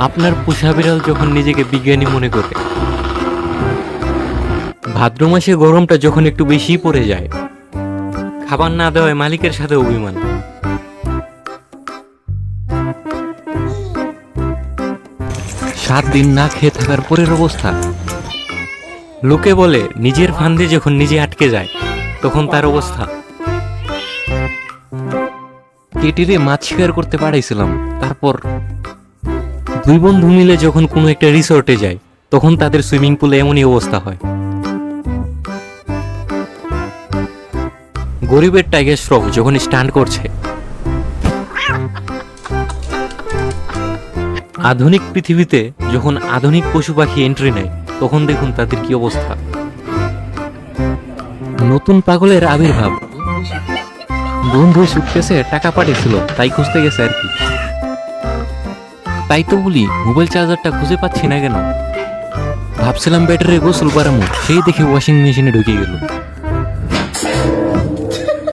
আপনার পোষা বিড়াল যখন নিজেকে বিজ্ঞানী মনে করে, ভাদ্র মাসে গরমটা যখন একটু বেশি পড়ে যায়, খাবার না দেওয়ায় মালিকের সাথে অভিমান। সাত দিন না খেয়ে থাকার পরের অবস্থা। লোকে বলে, নিজের ফান্দে যখন নিজে আটকে যায়, তখন তার অবস্থা। কেটিরে মাছ শিকার করতে পারাইছিলাম, তারপর দুই বন্ধু মিলে যখন কোনো একটা রিসোর্টে যায় তখন তাদের সুইমিং পুলে এমনই অবস্থা হয়। গরিবের টাইগার শ্রফ যখন স্টান্ট করছে, আধুনিক পৃথিবীতে যখন আধুনিক পশু পাখি এন্ট্রি নেয়, তখন দেখুন তাদের কি অবস্থা। নতুন পাগলের আবির্ভাব। বন্ধু সুটকেসে টাকা পাঠিয়েছিল, তাই খুঁজতে গেছে আর কি। তাই তো বলি মোবাইল চার্জারটা খুঁজে পাচ্ছি না কেন? ভাবছিলাম ব্যাটারি গোসল করামো, সেই দেখে ওয়াশিং মেশিনে ঢুকে গেল